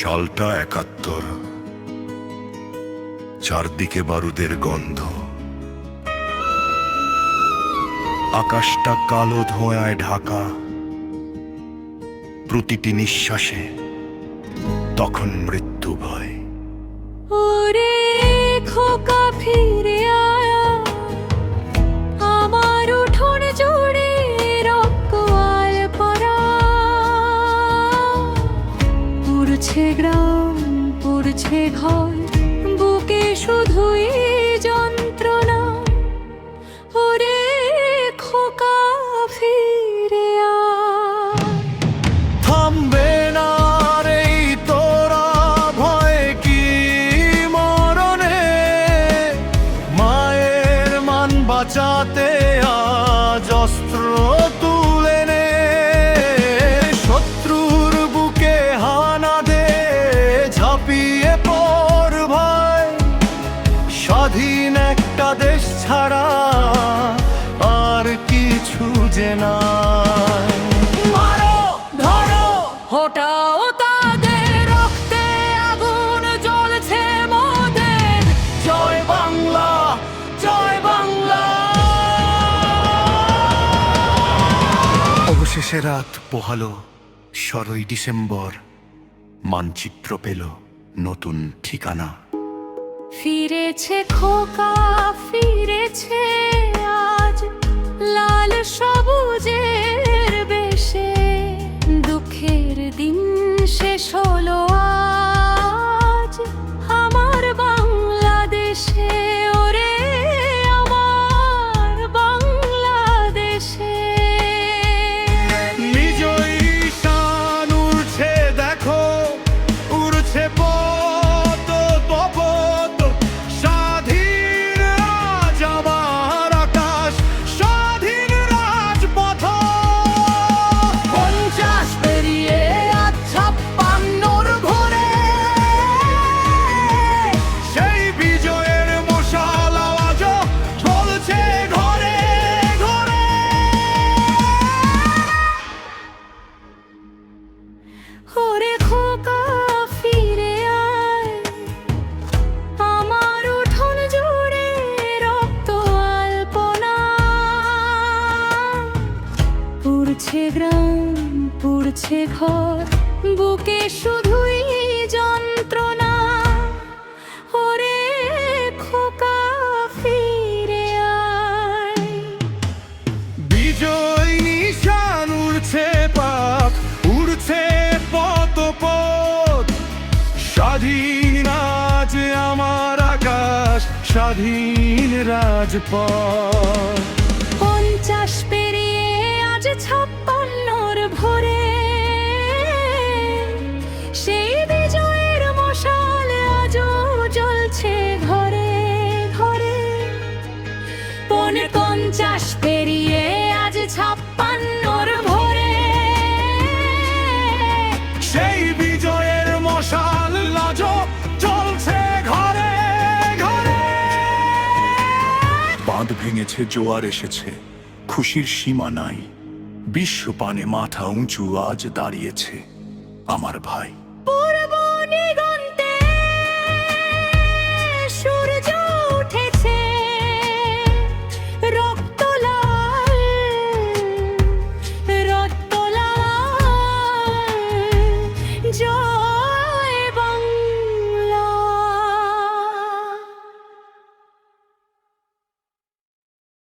সালটা একাত্তর। চারদিকে বারুদের গন্ধ। আকাশটা কালো ধোঁয়ায় ঢাকা। প্রতিটি নিঃশ্বাসে তখন মৃত্যু ভয়। ওরে খোকা ফিরে পুড়ছে গ্রাম, পুড়ছে ঘর, বুকে শুধুই যন্ত্রণা। ওরে খোকা, ফিরে থামবে না রে তোরা, ভয় কি মরণে? মায়ের মান বাঁচাতে আজ অস্ত্র অবশেষে রাত পোহালো ষোলোই ডিসেম্বর। মানচিত্র পেল নতুন ঠিকানা। ফিরেছে খোকা ফিরেছে আজ। লাল পুড়ছে ঘর বুকে শুধুই যন্ত্রণা। ওরে খোকা ফিরে আয়। বিজয় নিশান উড়ছে পাক উড়ছে পত পথ স্বাধীন আজ আমার আকাশ স্বাধীন রাজপথ। পঞ্চাশ পেরিয়ে আজ ছাপ্পান্নর ভোরে। সেই বিজয়ের মশাল আজও জ্বলছে ঘরে ঘরে। পনে পঞ্চাশ পেরিয়ে আজ ছাপ্পান্নর ভোরে। সেই বিজয়ের মশাল লাজ ঘরে ঘরে। বাঁধ ভেঙেছে জোয়ার এসেছে খুশির সীমা নাই। বিশ্ব পানে মাথা উঁচু আজ দাঁড়িয়েছে আমার ভাই। সুর